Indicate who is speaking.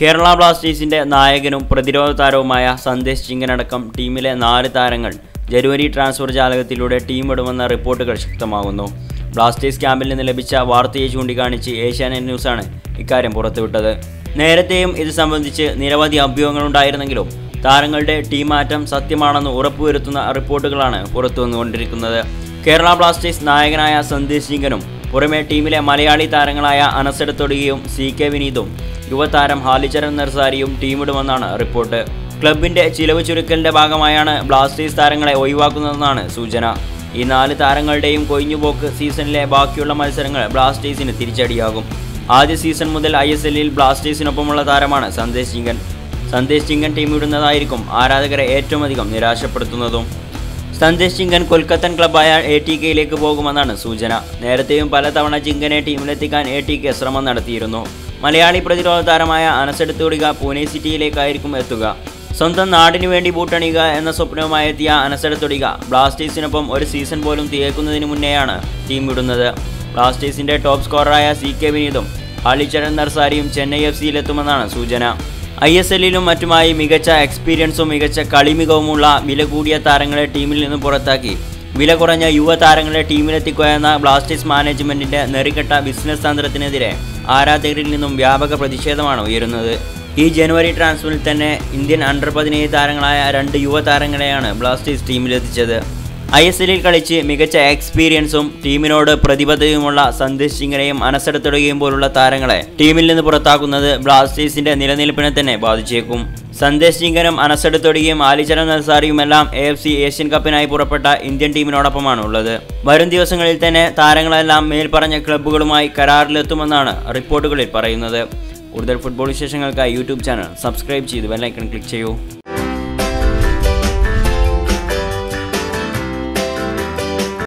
Speaker 1: കേരള ബ്ലാസ്റ്റേഴ്സിന്റെ നായകനും പ്രതിരോധ താരവുമായ സന്ദേശ് ചിങ്ങനടക്കം ടീമിലെ നാല് താരങ്ങൾ ജനുവരി ട്രാൻസ്ഫർ ജാലകത്തിലൂടെ ടീം വിടുമെന്ന റിപ്പോർട്ടുകൾ ശക്തമാകുന്നു. ബ്ലാസ്റ്റേഴ്സ് ക്യാമ്പിൽ നിന്ന് ലഭിച്ച വാർത്തയെ ചൂണ്ടിക്കാണിച്ച് ഏഷ്യാനെറ്റ് ന്യൂസാണ് ഇക്കാര്യം പുറത്തുവിട്ടത്. നേരത്തെയും ഇത് സംബന്ധിച്ച് നിരവധി അഭ്യൂഹങ്ങളുണ്ടായിരുന്നെങ്കിലും താരങ്ങളുടെ ടീം മാറ്റം സത്യമാണെന്ന് ഉറപ്പുവരുത്തുന്ന റിപ്പോർട്ടുകളാണ് പുറത്തുവന്നുകൊണ്ടിരിക്കുന്നത്. കേരള ബ്ലാസ്റ്റേഴ്സ് നായകനായ സന്ദേശ് സിംഗനും പുറമെ ടീമിലെ മലയാളി താരങ്ങളായ അനസെടുത്തൊടുകയും സി കെ വിനീതും യുവതാരം ഹാലിചരൺ നർസാരിയും ടീമിടുമെന്നാണ് റിപ്പോർട്ട്. ക്ലബിന്റെ ചിലവ് ചുരുക്കലിന്റെ ഭാഗമായാണ് ബ്ലാസ്റ്റേഴ്സ് താരങ്ങളെ ഒഴിവാക്കുന്നതെന്നാണ് സൂചന. ഈ നാല് താരങ്ങളുടെയും കൊഴിഞ്ഞുപോക്ക് സീസണിലെ ബാക്കിയുള്ള മത്സരങ്ങൾ ബ്ലാസ്റ്റേഴ്സിന് തിരിച്ചടിയാകും. ആദ്യ സീസൺ മുതൽ ഐ എസ് എല്ലിൽ ബ്ലാസ്റ്റേഴ്സിനൊപ്പമുള്ള താരമാണ് സന്ദേശ് ചിങ്കൻ. സന്ദേശ് ചിങ്കൻ ടീമിടുന്നതായിരിക്കും ആരാധകരെ ഏറ്റവും അധികം നിരാശപ്പെടുത്തുന്നതും. സന്ദേശ് ചിങ്കൻ കൊൽക്കത്തൻ ക്ലബായ എ ടി കെയിലേക്ക് പോകുമെന്നാണ് സൂചന. നേരത്തെയും പലതവണ ചിങ്കനെ ടീമിലെത്തിക്കാൻ എ ടി കെ ശ്രമം നടത്തിയിരുന്നു. മലയാളി പ്രതിരോധ താരമായ അനസെടുത്തുടിക പൂനെ സിറ്റിയിലേക്കായിരിക്കും എത്തുക. സ്വന്തം നാടിനു വേണ്ടി ബൂട്ടണിയുക എന്ന സ്വപ്നവുമായി എത്തിയ അനസെടുത്തുടിക ബ്ലാസ്റ്റേഴ്സിനൊപ്പം ഒരു സീസൺ പോലും തികക്കുന്നതിന് മുന്നേയാണ് ടീം വിടുന്നത്. ബ്ലാസ്റ്റേഴ്സിന്റെ ടോപ്പ് സ്കോററായ സി കെ വിനീതും അളിചരൺ നർസാരിയും ചെന്നൈ എഫ് സിയിലെത്തുമെന്നാണ് സൂചന. ഐ എസ് എല്ലിലും മറ്റുമായി മികച്ച എക്സ്പീരിയൻസും മികച്ച കളിമികവുമുള്ള വില കൂടിയ താരങ്ങളെ ടീമിൽ നിന്ന് പുറത്താക്കി. വില കുറഞ്ഞ യുവതാരങ്ങളെ ടീമിലെത്തിക്കുക എന്ന ബ്ലാസ്റ്റേഴ്സ് മാനേജ്മെന്റിന്റെ നെറികെട്ട ബിസിനസ് തന്ത്രത്തിനെതിരെ ആരാധകരിൽ നിന്നും വ്യാപക പ്രതിഷേധമാണ് ഉയരുന്നത്. ഈ ജനുവരി ട്രാൻസ്ഫറിൽ തന്നെ ഇന്ത്യൻ അണ്ടർ പതിനേഴ് താരങ്ങളായ രണ്ട് യുവതാരങ്ങളെയാണ് ബ്ലാസ്റ്റേഴ്സ് ടീമിലെത്തിച്ചത്. ഐ എസ് എല്ലിൽ കളിച്ച് മികച്ച എക്സ്പീരിയൻസും ടീമിനോട് പ്രതിബദ്ധതയുമുള്ള സന്ദേശ് സിംഗിനെയും മനസ്സെടുത്തിടുകയും പോലുള്ള താരങ്ങളെ ടീമിൽ നിന്ന് പുറത്താക്കുന്നത് ബ്ലാസ്റ്റേഴ്സിന്റെ നിലനിൽപ്പിനെ തന്നെ ബാധിച്ചേക്കും. സന്ദേശ് സിംഗനും അനസെടുത്തൊടുകയും ആലിചരൻ നസാറിയുമെല്ലാം എ എഫ് സി ഏഷ്യൻ കപ്പിനായി പുറപ്പെട്ട ഇന്ത്യൻ ടീമിനോടൊപ്പമാണ് ഉള്ളത് വരും ദിവസങ്ങളിൽ തന്നെ താരങ്ങളെല്ലാം മേൽപ്പറഞ്ഞ ക്ലബ്ബുകളുമായി കരാറിലെത്തുമെന്നാണ് റിപ്പോർട്ടുകളിൽ പറയുന്നത്. കൂടുതൽ ഫുട്ബോൾ വിശേഷങ്ങൾക്കായി യൂട്യൂബ് ചാനൽ സബ്സ്ക്രൈബ് ചെയ്ത് ബെല്ലൈക്കൺ ക്ലിക്ക് ചെയ്യൂ.